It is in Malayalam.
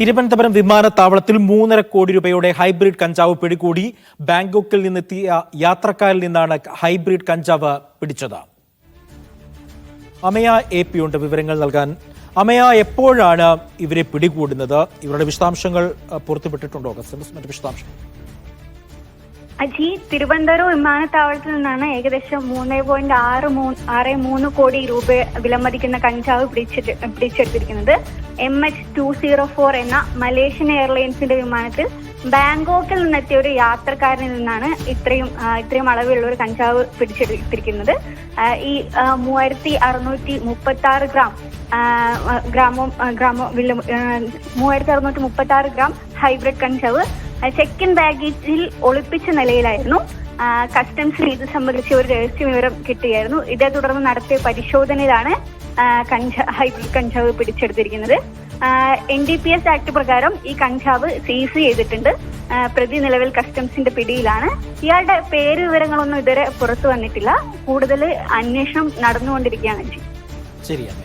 തിരുവനന്തപുരം വിമാനത്താവളത്തിൽ മൂന്നര കോടി രൂപയുടെ ഹൈബ്രിഡ് കഞ്ചാവ് പിടികൂടി ബാങ്കോക്കിൽ നിന്നെത്തിയ യാത്രക്കാരിൽ നിന്നാണ് ഹൈബ്രിഡ് കഞ്ചാവ് പിടിച്ചത്. അമയ എ പി ഉണ്ട് വിവരങ്ങൾ നൽകാൻ. അമയ എപ്പോഴാണ് ഇവരെ പിടികൂടുന്നത്? ഇവരുടെ വിശദാംശങ്ങൾ പുറത്തുവിട്ടിട്ടുണ്ടോ? കസ്റ്റംസ് മറ്റു വിശദാംശങ്ങൾ. അജി തിരുവനന്തപുരം വിമാനത്താവളത്തിൽ നിന്നാണ് ഏകദേശം മൂന്ന് പോയിന്റ് ആറ് മൂന്ന് ആറ് മൂന്ന് കോടി രൂപ വിലമതിക്കുന്ന കഞ്ചാവ് പിടിച്ചിട്ട് പിടിച്ചെടുത്തിരിക്കുന്നത്. M H two zero four എന്ന മലേഷ്യൻ എയർലൈൻസിന്റെ വിമാനത്തിൽ ബാങ്കോക്കിൽ നിന്നെത്തിയ ഒരു യാത്രക്കാരനിൽ നിന്നാണ് ഇത്രയും ഇത്രയും അളവിലുള്ള ഒരു കഞ്ചാവ് പിടിച്ചെടുത്തിരിക്കുന്നത്. ഈ മൂവായിരത്തി അറുന്നൂറ്റി മുപ്പത്തി ആറ് ഗ്രാം ഗ്രാമം ഗ്രാമം മൂവായിരത്തി അറുന്നൂറ്റി മുപ്പത്തി ആറ് ഗ്രാം ഹൈബ്രിഡ് കഞ്ചാവ് ചെക്ക് ഇൻ ബാഗേജിൽ ഒളിപ്പിച്ച നിലയിലായിരുന്നു. കസ്റ്റംസിന് ഇത് സംബന്ധിച്ച് ഒരു രഹസ്യ വിവരം കിട്ടുകയായിരുന്നു ഇതേ തുടർന്ന് നടത്തിയ പരിശോധനയിലാണ് കഞ്ചാവ് കഞ്ച ഹൈബ്രിഡ് കഞ്ചാവ് പിടിച്ചെടുത്തിരിക്കുന്നത്. N D P S act പ്രകാരം ഈ കഞ്ചാവ് സീസ് ചെയ്തിട്ടുണ്ട്. പ്രതി നിലവിൽ കസ്റ്റംസിന്റെ പിടിയിലാണ്. ഇയാളുടെ പേര് വിവരങ്ങളൊന്നും ഇതുവരെ പുറത്തു വന്നിട്ടില്ല. കൂടുതൽ അന്വേഷണം നടന്നുകൊണ്ടിരിക്കുകയാണ് ശരിയാണ്